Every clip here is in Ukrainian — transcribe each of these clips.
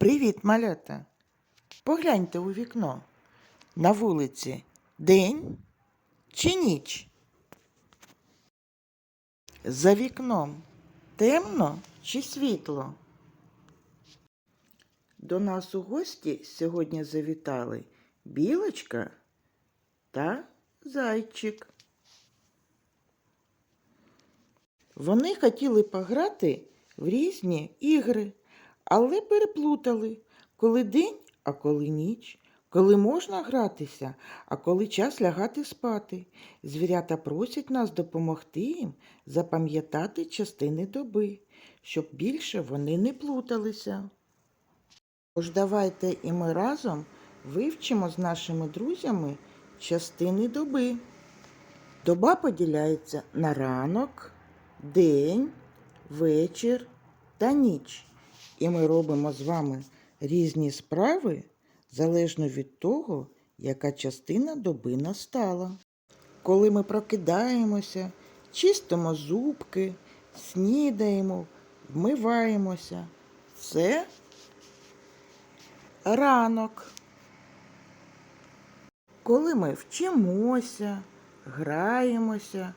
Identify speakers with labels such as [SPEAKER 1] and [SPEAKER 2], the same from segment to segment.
[SPEAKER 1] Привіт, малята. Погляньте у вікно. На вулиці день чи ніч? За вікном темно чи світло? До нас у гості сьогодні завітали білочка та зайчик. Вони хотіли пограти в різні ігри, але переплутали, коли день, а коли ніч, коли можна гратися, а коли час лягати спати. Звірята просять нас допомогти їм запам'ятати частини доби, щоб більше вони не плуталися. Тож давайте і ми разом вивчимо з нашими друзями частини доби. Доба поділяється на ранок, день, вечір та ніч. І ми робимо з вами різні справи залежно від того, яка частина доби настала. Коли ми прокидаємося, чистимо зубки, снідаємо, вмиваємося. Це ранок. Коли ми вчимося, граємося,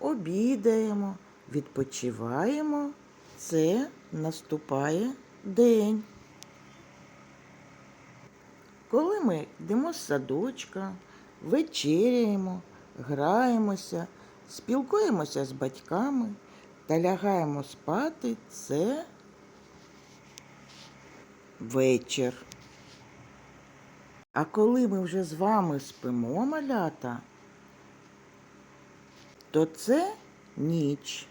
[SPEAKER 1] обідаємо, відпочиваємо, це наступає день. Коли ми йдемо з садочка, вечеряємо, граємося, спілкуємося з батьками та лягаємо спати, це вечір. А коли ми вже з вами спимо, малята, то це ніч.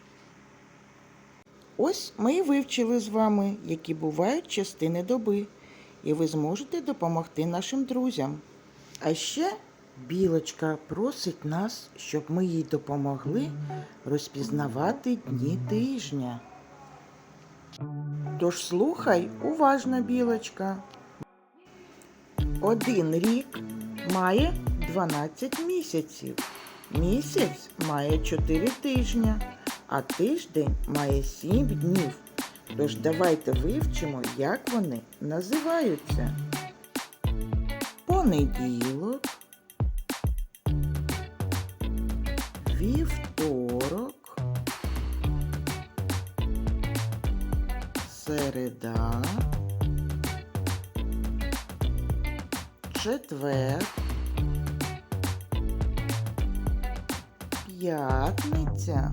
[SPEAKER 1] Ось ми і вивчили з вами, які бувають частини доби, і ви зможете допомогти нашим друзям. А ще білочка просить нас, щоб ми їй допомогли розпізнавати дні тижня. Тож слухай уважно, білочка. Один рік має 12 місяців. Місяць має 4 тижня, а тиждень має 7 днів. Тож давайте вивчимо, як вони називаються. Понеділок, вівторок, середа, четвер, п'ятниця,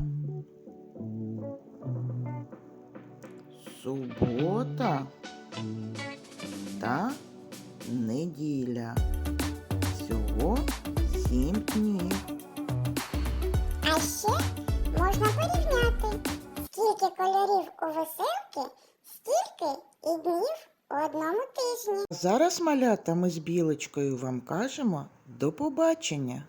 [SPEAKER 1] субота та неділя. Всього сім днів.
[SPEAKER 2] А ще можна порівняти, скільки кольорів у веселки, стільки і днів у одному тижні.
[SPEAKER 1] Зараз, малята, ми з білочкою вам кажемо до побачення.